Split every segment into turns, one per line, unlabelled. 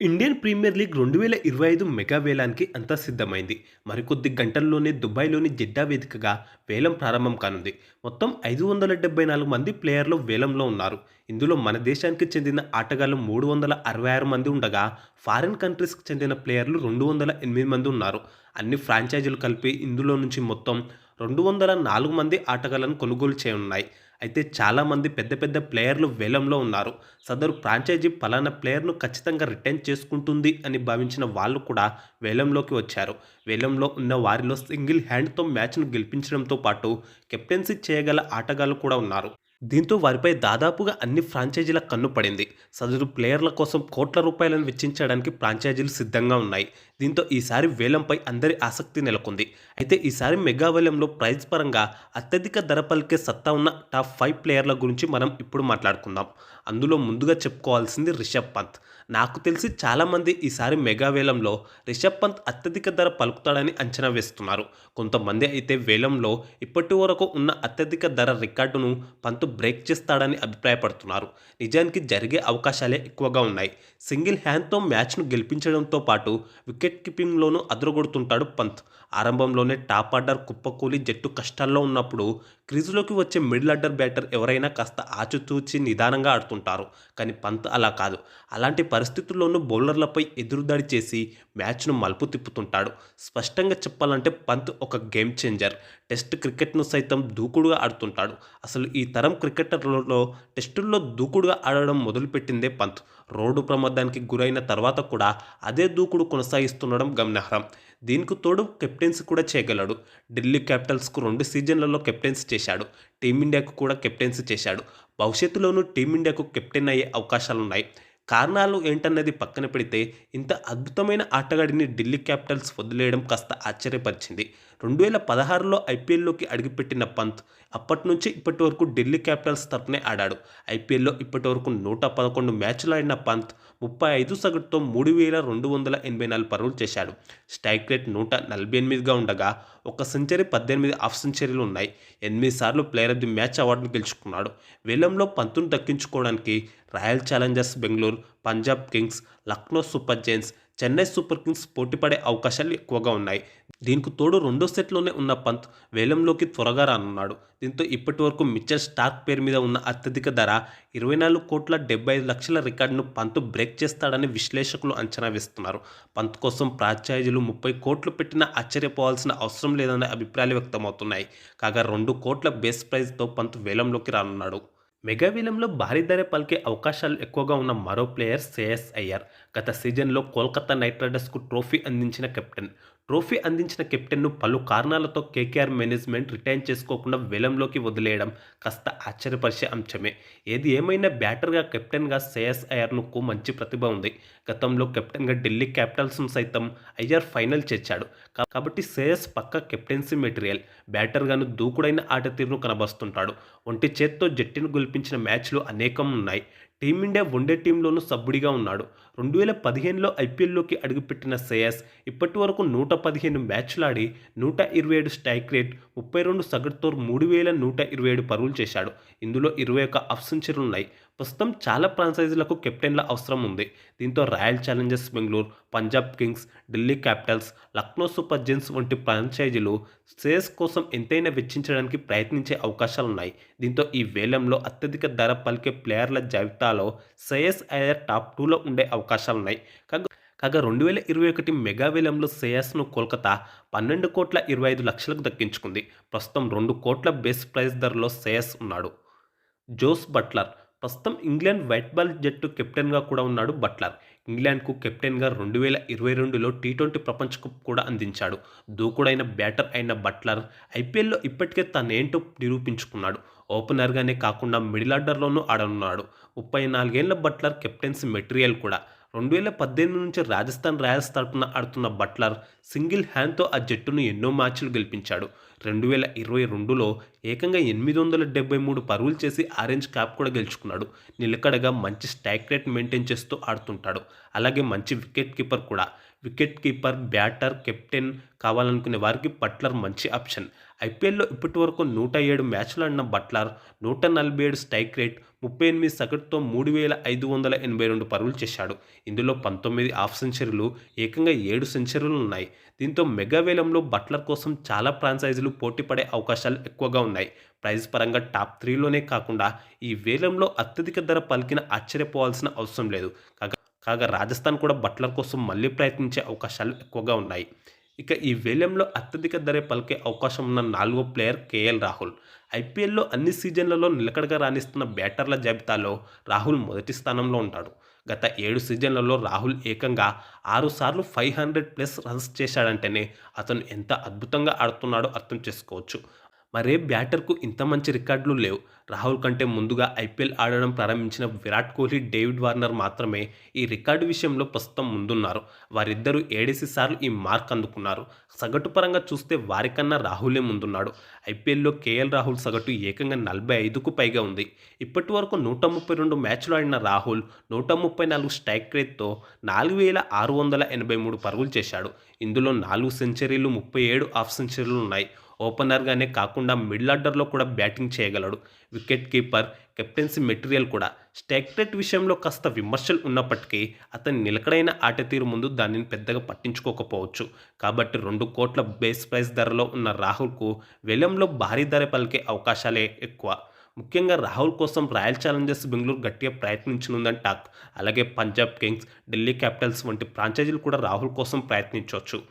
Indian premier league రెండు వేల ఇరవై ఐదు మెగా వేలానికి అంతా సిద్ధమైంది. మరికొద్ది గంటల్లోనే దుబాయ్లోని జిడ్డా వేదికగా వేలం ప్రారంభం కానుంది. మొత్తం ఐదు వందల డెబ్బై నాలుగు మంది ప్లేయర్లు వేలంలో ఉన్నారు. ఇందులో మన దేశానికి చెందిన ఆటగాళ్ళు మూడు వందల అరవై ఆరు మంది ఉండగా ఫారిన్ కంట్రీస్కి చెందిన ప్లేయర్లు రెండు వందల ఎనిమిది మంది ఉన్నారు. అన్ని ఫ్రాంచైజీలు కలిపి ఇందులో నుంచి మొత్తం రెండు వందల నాలుగు మంది ఆటగాళ్ళను కొనుగోలు చేయనున్నాయి. అయితే చాలామంది పెద్ద పెద్ద ప్లేయర్లు వేలంలో ఉన్నారు. సదరు ఫ్రాంచైజీ పలానా ప్లేయర్ను ఖచ్చితంగా రిటర్న్ చేసుకుంటుంది అని భావించిన వాళ్ళు కూడా వేలంలోకి వచ్చారు. వేలంలో ఉన్న వారిలో సింగిల్ హ్యాండ్తో మ్యాచ్ను గెలిపించడంతో పాటు కెప్టెన్సీ చేయగల ఆటగాళ్ళు కూడా ఉన్నారు. దీంతో వారిపై దాదాపుగా అన్ని ఫ్రాంచైజీల కన్ను పడింది. సదరు ప్లేయర్ల కోసం కోట్ల రూపాయలను వెచ్చించడానికి ఫ్రాంచైజీలు సిద్ధంగా ఉన్నాయి. దీంతో ఈసారి వేలంపై అందరి ఆసక్తి నెలకొంది. అయితే ఈసారి మెగా వేలంలో ప్రైజ్ పరంగా అత్యధిక ధర పలికే సత్తా ఉన్న టాప్ ఫైవ్ ప్లేయర్ల గురించి మనం ఇప్పుడు మాట్లాడుకుందాం. అందులో ముందుగా చెప్పుకోవాల్సింది రిషబ్ పంత్. నాకు తెలిసి చాలామంది ఈసారి మెగా వేలంలో రిషబ్ పంత్ అత్యధిక ధర పలుకుతాడని అంచనా వేస్తున్నారు. కొంతమంది అయితే వేలంలో ఇప్పటి వరకు ఉన్న అత్యధిక ధర రికార్డును పంత్ బ్రేక్ చేస్తాడని అభిప్రాయపడుతున్నారు. నిజానికి జరిగే అవకాశాలే ఎక్కువగా ఉన్నాయి. సింగిల్ హ్యాండ్తో మ్యాచ్ను గెలిపించడంతో పాటు వికెట్ కీపింగ్లోనూ అదరగొడుతుంటాడు పంత్. ఆరంభంలోనే టాప్ ఆర్డర్ కుప్పకూలి జట్టు కష్టాల్లో ఉన్నప్పుడు క్రీజులోకి వచ్చే మిడిల్ ఆర్డర్ బ్యాటర్ ఎవరైనా కాస్త ఆచితూచి నిదానంగా ఆడుతుంటారు. కానీ పంత్ అలా కాదు. అలాంటి పరిస్థితుల్లోనూ బౌలర్లపై ఎదురుదాడి చేసి మ్యాచ్ను మలుపు తిప్పుతుంటాడు. స్పష్టంగా చెప్పాలంటే పంత్ ఒక గేమ్ చేంజర్. టెస్ట్ క్రికెట్ను సైతం దూకుడుగా ఆడుతుంటాడు. అసలు ఈ తరం క్రికెటర్లలో టెస్టుల్లో దూకుడుగా ఆడడం మొదలుపెట్టిందే పంత్. రోడ్డు ప్రమాదానికి గురైన తర్వాత కూడా అదే దూకుడు కొనసాగిస్తుండడం గమనార్హం. దీనికి తోడు కెప్టెన్సీ కూడా చేయగలడు. ఢిల్లీ క్యాపిటల్స్కు రెండు సీజన్లలో కెప్టెన్సీ చేశాడు. టీమిండియాకు కూడా కెప్టెన్సీ చేశాడు. భవిష్యత్తులోనూ టీమిండియాకు కెప్టెన్ అయ్యే అవకాశాలున్నాయి. కారణాలు ఏంటన్నది పక్కన పెడితే ఇంత అద్భుతమైన ఆటగాడిని ఢిల్లీ క్యాపిటల్స్ వదిలేయడం కాస్త ఆశ్చర్యపరిచింది. రెండు వేల పదహారులో ఐపీఎల్లోకి అడుగుపెట్టిన పంత్ అప్పటి నుంచి ఇప్పటి వరకు ఢిల్లీ క్యాపిటల్స్ తరపునే ఆడాడు. ఐపీఎల్లో ఇప్పటి వరకు నూట పదకొండు మ్యాచ్లు ఆడిన పంత్ ముప్పై ఐదు సగటుతో మూడు వేల రెండు వందల ఎనభై నాలుగు పరుగులు చేశాడు. స్ట్రైక్ రేట్ నూట నలభై ఎనిమిదిగా ఉండగా ఒక సెంచరీ పద్దెనిమిది హాఫ్ సెంచరీలు ఉన్నాయి. ఎనిమిది సార్లు ప్లేయర్ ఆఫ్ ది మ్యాచ్ అవార్డును గెలుచుకున్నాడు. వేలంలో పంతును దక్కించుకోవడానికి Royal Challengers Bengaluru Punjab Kings Lucknow Super Giants Chennai Super Kings పోటీపడే అవకాశాలు ఎక్కువగా ఉన్నాయి. దీనికి తోడు రెండో సెట్లోనే ఉన్న పంత్ వేలంలోకి త్వరగా రానున్నాడు. దీంతో ఇప్పటి వరకు మిచ్చర్ స్టార్క్ పేరు మీద ఉన్న అత్యధిక ధర ఇరవై నాలుగు కోట్ల డెబ్బై ఐదు లక్షల రికార్డును పంత్ బ్రేక్ చేస్తాడని విశ్లేషకులు అంచనా వేస్తున్నారు. పంత్ కోసం ప్రాచార్యులు ముప్పై కోట్లు పెట్టినా ఆశ్చర్యపోవాల్సిన అవసరం లేదనే అభిప్రాయాలు వ్యక్తమవుతున్నాయి. కాగా రెండు కోట్ల బేస్ ప్రైజ్తో పంత్ వేలంలోకి రానున్నాడు. మెగావిలంలో భారీ ధర పలికే అవకాశాలు ఎక్కువగా ఉన్న మరో ప్లేయర్ శ్రేయస్ అయ్యర్. గత సీజన్లో కోల్కతా నైట్ రైడర్స్కు ట్రోఫీ అందించిన కెప్టెన్ ట్రోఫీ అందించిన కెప్టెన్ను పలు కారణాలతో కేకేఆర్ మేనేజ్మెంట్ రిటైన్ చేసుకోకుండా వేలంలోకి వదిలేయడం కాస్త ఆశ్చర్యపరిచే అంశమే. ఏది ఏమైనా బ్యాటర్గా కెప్టెన్గా శ్రేయస్ అయ్యర్నుకు మంచి ప్రతిభ ఉంది. గతంలో కెప్టెన్గా ఢిల్లీ క్యాపిటల్స్ను సైతం అయ్యర్ ఫైనల్ చేర్చాడు. కాబట్టి శ్రేయస్ పక్క కెప్టెన్సీ మెటీరియల్. బ్యాటర్గాను దూకుడైన ఆట తీరును కనబరుస్తుంటాడు. ఒంటి చేత్తో జట్టును గెలిపించిన మ్యాచ్లు అనేకం ఉన్నాయి టీమిండియా వన్డే టీంలోనూ సభ్యుడిగా ఉన్నాడు. రెండు వేల పదిహేనులో ఐపీఎల్లోకి అడుగుపెట్టిన శ్రేయస్ ఇప్పటి వరకు నూట పదిహేను మ్యాచ్లాడి నూట ఇరవై ఏడు స్ట్రైక్ రేట్ ముప్పై రెండు సగటుతో మూడు వేల నూట ఇరవై ఏడు పరుగులు చేశాడు. ఇందులో ఇరవై ఒక్క అఫ్ సెంచరీలు ఉన్నాయి. ప్రస్తుతం చాలా ఫ్రాంచైజీలకు కెప్టెన్ల అవసరం ఉంది. దీంతో Royal Challengers Bengaluru Punjab Kings Delhi Capitals Lucknow Super Giants వంటి ఫ్రాంచైజీలు శ్రేయస్ కోసం ఎంతైనా వెచ్చించడానికి ప్రయత్నించే అవకాశాలున్నాయి. దీంతో ఈ వేలంలో అత్యధిక ధర పలికే ప్లేయర్ల జాబితాలో శ్రేయస్ అయ్యర్ టాప్ టూలో ఉండే అవకాశాలున్నాయి. కాగా కాగా రెండు వేల ఇరవై ఒకటి మెగా వేలంలో శ్రేయస్ను కోల్కతా పన్నెండు కోట్ల ఇరవై ఐదు లక్షలకు దక్కించుకుంది. ప్రస్తుతం రెండు కోట్ల బేస్ ప్రైస్ ధరలో శ్రేయస్ ఉన్నాడు. Jos Buttler. ప్రస్తుతం ఇంగ్లాండ్ వైట్ బాల్ జట్టు కెప్టెన్గా కూడా ఉన్నాడు బట్లర్. ఇంగ్లాండ్కు కెప్టెన్గా రెండు వేల ఇరవై రెండులో టీ ట్వంటీ ప్రపంచ కప్ కూడా అందించాడు. దూకుడైన బ్యాటర్ అయిన బట్లర్ ఐపీఎల్లో ఇప్పటికే తనేంటో నిరూపించుకున్నాడు. ఓపెనర్గానే కాకుండా మిడిల్ ఆర్డర్లోనూ ఆడనున్నాడు. ముప్పై నాలుగేళ్ళ బట్లర్ కెప్టెన్సీ మెటీరియల్ కూడా. రెండు వేల పద్దెనిమిది నుంచి రాజస్థాన్ రాయల్స్ తరపున ఆడుతున్న బట్లర్ సింగిల్ హ్యాండ్తో ఆ జట్టును ఎన్నో మ్యాచ్లు గెలిపించాడు. రెండు వేల ఇరవై రెండులో ఏకంగా ఎనిమిది వందల డెబ్బై మూడు పరుగులు చేసి ఆరెంజ్ క్యాప్ కూడా గెలుచుకున్నాడు. నిలకడగా మంచి స్ట్రైక్ రేట్ మెయింటైన్ చేస్తూ ఆడుతుంటాడు. అలాగే మంచి వికెట్ కీపర్ కూడా. వికెట్ కీపర్ బ్యాటర్ కెప్టెన్ కావాలనుకునే వారికి బట్లర్ మంచి ఆప్షన్. ఐపీఎల్లో ఇప్పటి వరకు నూట ఏడు మ్యాచ్లు ఆడిన బట్లర్ నూట నలభై ఏడు స్ట్రైక్ రేట్ ముప్పై ఎనిమిది సగటుతో మూడు వేల ఐదు వందల ఎనభై రెండు పరుగులు చేశాడు. ఇందులో పంతొమ్మిది హాఫ్ సెంచరీలు ఏకంగా ఏడు సెంచరీలు ఉన్నాయి. దీంతో మెగా వేలంలో బట్లర్ కోసం చాలా ఫ్రాంచైజీలు పోటీ పడే అవకాశాలు ఎక్కువగా ఉన్నాయి ప్రైజ్ పరంగా టాప్ త్రీలోనే కాకుండా ఈ వేలంలో అత్యధిక ధర పలికిన ఆశ్చర్యపోవాల్సిన అవసరం లేదు. కాగా కాగా రాజస్థాన్ కూడా బట్లర్ కోసం మళ్ళీ ప్రయత్నించే అవకాశాలు ఎక్కువగా ఉన్నాయి. ఇక ఈ వేలంలో అత్యధిక ధర పలికే అవకాశం ఉన్న నాలుగో ప్లేయర్ కేఎల్ రాహుల్. ఐపీఎల్లో అన్ని సీజన్లలో నిలకడగా రాణిస్తున్న బ్యాటర్ల జాబితాలో రాహుల్ మొదటి స్థానంలో ఉంటాడు. గత ఏడు సీజన్లలో రాహుల్ ఏకంగా ఆరుసార్లు ఫైవ్ హండ్రెడ్ ప్లస్ రన్స్ చేశాడంటేనే అతను ఎంత అద్భుతంగా ఆడుతున్నాడో అర్థం చేసుకోవచ్చు. మరే బ్యాటర్కు ఇంత మంచి రికార్డులు లేవు. రాహుల్ కంటే ముందుగా ఐపీఎల్ ఆడడం ప్రారంభించిన విరాట్ కోహ్లీ డేవిడ్ వార్నర్ మాత్రమే ఈ రికార్డు విషయంలో ప్రస్తుతం ముందున్నారు. వారిద్దరూ ఏడేసి సార్లు ఈ మార్క్ అందుకున్నారు. సగటు పరంగా చూస్తే వారికన్నా రాహులే ముందున్నాడు. ఐపీఎల్లో కేఎల్ రాహుల్ సగటు ఏకంగా నలభై ఐదుకు పైగా ఉంది. ఇప్పటి వరకు నూట ముప్పై రెండు మ్యాచ్లు ఆడిన రాహుల్ నూట ముప్పై నాలుగు స్ట్రైక్ రేట్తో నాలుగు వేల ఆరు వందల ఎనభై మూడు పరుగులు చేశాడు. ఇందులో నాలుగు సెంచరీలు ముప్పై ఏడు హాఫ్ సెంచరీలు ఉన్నాయి. ఓపెనర్గానే కాకుండా మిడిల్ ఆర్డర్లో కూడా బ్యాటింగ్ చేయగలడు. వికెట్ కీపర్ కెప్టెన్సీ మెటీరియల్ కూడా. స్ట్రైక్ రేట్ విషయంలో కాస్త విమర్శలు ఉన్నప్పటికీ అతని నిలకడైన ఆట తీరు ముందు దానిని పెద్దగా పట్టించుకోకపోవచ్చు. కాబట్టి రెండు కోట్ల బేస్ ప్రైస్ ధరలో ఉన్న రాహుల్కు వెలంలో భారీ ధర పలికే అవకాశాలే ఎక్కువ. ముఖ్యంగా రాహుల్ కోసం రాయల్ ఛాలెంజర్స్ బెంగళూరు గట్టిగా ప్రయత్నించనుందని టాక్. అలాగే పంజాబ్ కింగ్స్ ఢిల్లీ క్యాపిటల్స్ వంటి ఫ్రాంచైజీలు కూడా రాహుల్ కోసం ప్రయత్నించవచ్చు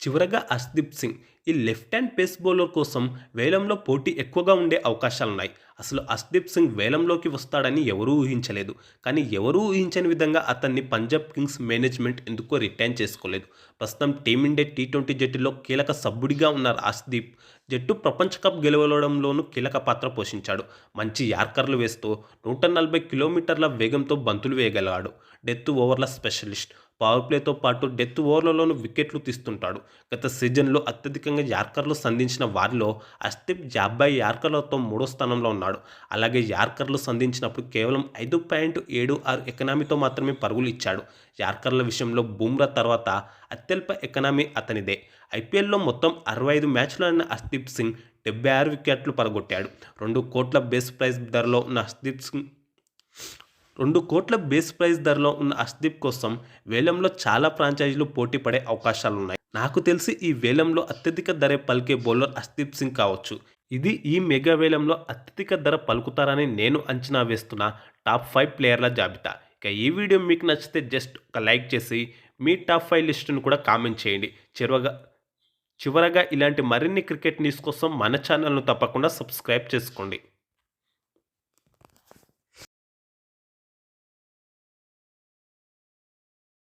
చివరగా అర్ష్దీప్ సింగ్. ఈ లెఫ్ట్ హ్యాండ్ పేస్ బౌలర్ కోసం వేలంలో పోటీ ఎక్కువగా ఉండే అవకాశాలున్నాయి. అసలు అష్దీప్ సింగ్ వేలంలోకి వస్తాడని ఎవరూ ఊహించలేదు. కానీ ఎవరూ ఊహించని విధంగా అతన్ని పంజాబ్ కింగ్స్ మేనేజ్మెంట్ ఎందుకో రిటైన్ చేసుకోలేదు. ప్రస్తుతం టీమిండియా టీ ట్వంటీ జట్టులో కీలక సభ్యుడిగా ఉన్నారు అష్దీప్ జట్టు ప్రపంచ కప్ గెలవడంలోనూ కీలక పాత్ర పోషించాడు. మంచి యార్కర్లు వేస్తూ నూట నలభై కిలోమీటర్ల వేగంతో బంతులు వేయగలగాడు. డెత్ ఓవర్ల స్పెషలిస్ట్ పవర్ ప్లేతో పాటు డెత్ ఓవర్లలోనూ వికెట్లు తీస్తుంటాడు. గత సీజన్లో అత్యధికంగా యార్కర్లు సంధించిన వారిలో అస్తిప్ యాభై యార్కర్లతో మూడో స్థానంలో ఉన్నాడు. అలాగే యార్కర్లు సంధించినప్పుడు కేవలం ఐదు పాయింట్ ఏడు ఆరు ఎకనామీతో మాత్రమే పరుగులు ఇచ్చాడు. యార్కర్ల విషయంలో బూమ్రా తర్వాత అత్యల్ప ఎకనామీ అతనిదే. ఐపీఎల్లో మొత్తం అరవై ఐదు మ్యాచ్లు ఆడిన అస్దీప్ సింగ్ డెబ్బై ఆరు వికెట్లు పడగొట్టాడు. రెండు కోట్ల బేస్ ప్రైజ్ ధరలో ఉన్న అస్దీప్ సింగ్ రెండు కోట్ల బేస్ ప్రైస్ ధరలో ఉన్న అస్దీప్ కోసం వేలంలో చాలా ఫ్రాంచైజీలు పోటీ పడే అవకాశాలున్నాయి. నాకు తెలిసి ఈ వేలంలో అత్యధిక ధర పలికే బౌలర్ అస్దీప్ సింగ్ కావచ్చు. ఇది ఈ మెగా వేలంలో అత్యధిక ధర పలుకుతారని నేను అంచనా వేస్తున్న టాప్ ఫైవ్ ప్లేయర్ల జాబితా. ఇక ఈ వీడియో మీకు నచ్చితే జస్ట్ ఒక లైక్ చేసి మీ టాప్ ఫైవ్ లిస్టును కూడా కామెంట్ చేయండి. చివరగా చివరగా ఇలాంటి మరిన్ని క్రికెట్ న్యూస్ కోసం మన ఛానల్ను తప్పకుండా సబ్స్క్రైబ్ చేసుకోండి.